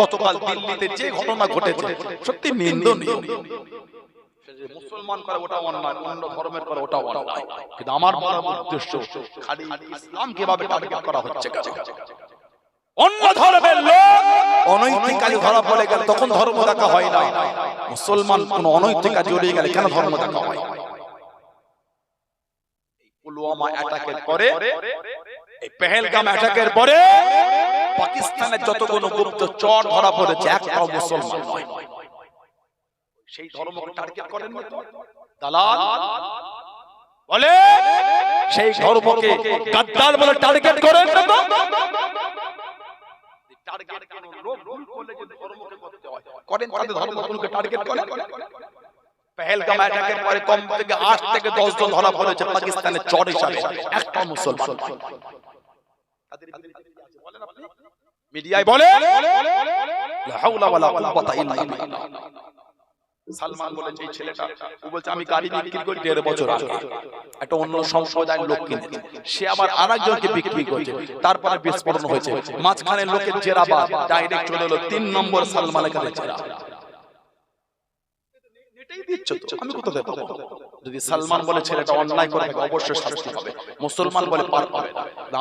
গতকাল দিল্লিতে যে ঘটনা ঘটেছে, সত্যি নিন্দনীয়। অনৈতিক তখন ধর্ম দেখা হয় না। মুসলমান কোন অনৈতিক কাজে জড়িয়ে গেলে কেন ধর্ম দেখা হয়? পুলওয়ামা অ্যাটাকের পরে, এই পেহেলগাম অ্যাটাকের পরে পাকিস্তানের যতগুলো গুপ্ত চর ধরা পড়েছে, একটাও মুসলমান সেই ধর্মকে টার্গেট করেন দালাল? বলে? সেই ধর্মকে গাদ্দার বলে টার্গেট করেন না তো? কোনো যে পাকিস্তানের চর হিসাবে। একটা মুসলমান তাদের বলেন আপনি? মিডিয়ায় বলে? লা হাওলা ওয়ালা কুওয়াতা ইল্লা বিল্লাহ। সালমান বলেছে এই ছেলেটা। ও বলছে আমি গাড়ি বিক্রি করি দেড় বছর আগে। একটা অন্য সম্প্রদায়ের লোক কিনেছে সে আবার আরেকজনকে বিক্রি করছে। তারপরে বিস্ফোরণ হয়েছে। মাঝখানে লোকের জেরাবাদ ডাইরেক্ট চলে এলো। তিন নম্বর সালমানের কাছে জেরা এটাই দিচ্ছ তো, আমি কোথা থেকে যদি সালমান বলে ছেলেটা অন্যায় করে অবশ্যই শাস্তি হবে মুসলমান বলে পার পাবে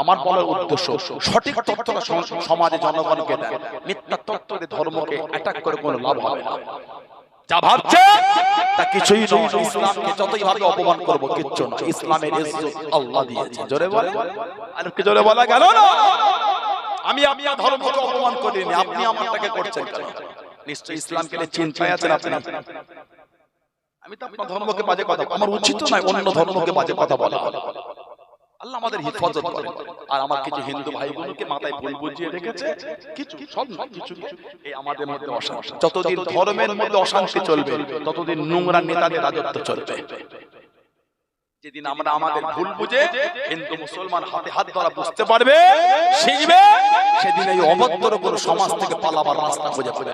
আমার বলার উদ্দেশ্য সঠিক তথ্যটা সমাজে জনগণকে দেয় মিথ্যা তথ্য ধর্মকে অ্যাটাক করে কোনো লাভ হবে না। যা ভাবছে তা কিছুই নয়। ইসলামকে যতই ভাবে অপমান করব কিচ্ছু না ইসলামের ইজ্জত আল্লাহ দিয়েছে। জোরে বলে আর কি জোরে বলা গেল না? আমি আমি ধর্মকে অপমান করিনি। আপনি আমারটাকে করছেন কেন? নিশ্চয়ই ইসলামকে নিয়ে চিন্তায় আছেন আপনি? আমি তো আপনার ধর্মকে বাজে কথা আমার উচিত নয় অন্য ধর্মকে বাজে কথা বলা। আল্লাহ আমাদের হেফাজত করেন আর আমার কিছু হিন্দু ভাই বোনকে মাথায় ভুল বুঝিয়ে রেখেছে কিছু সব কিছু কিছু এই আমাদের মধ্যে অশান্তি। যতদিন ধর্মের মধ্যে অশান্তি চলবে ততদিন নোংরা নেতাদের রাজত্ব চলবে। যেদিন আমরা আমাদের ভুল বুঝে হিন্দু মুসলমান হাতে হাত ধরা বুঝতে পারবে শিখবে সেদিন এই অভদ্র কোনো সমাজ থেকে পালাবার রাস্তা খুঁজে পাবে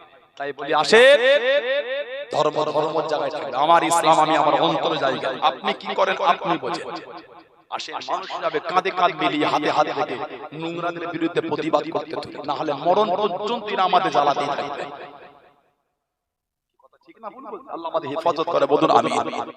তাই বলি আসে ধর্ম ধর্ম জায়গায় থাকবে আমার ইসলাম আমি আমার অন্তর জায়গা আপনি কি করেন? আপনি বোঝেন। আসে মানুষ যাবে কাঁধে কাঁধ মিলিয়ে হাতে হাতে রেখে নোংরাদের বিরুদ্ধে প্রতিবাদ করতে থাকবে না হলে মরণ পর্যন্ত আমাদের জ্বালাতেই থাকবে। কথা ঠিক না ভুল বলছি? আল্লাহ আমাদের হেফাজত করে বলুন আমি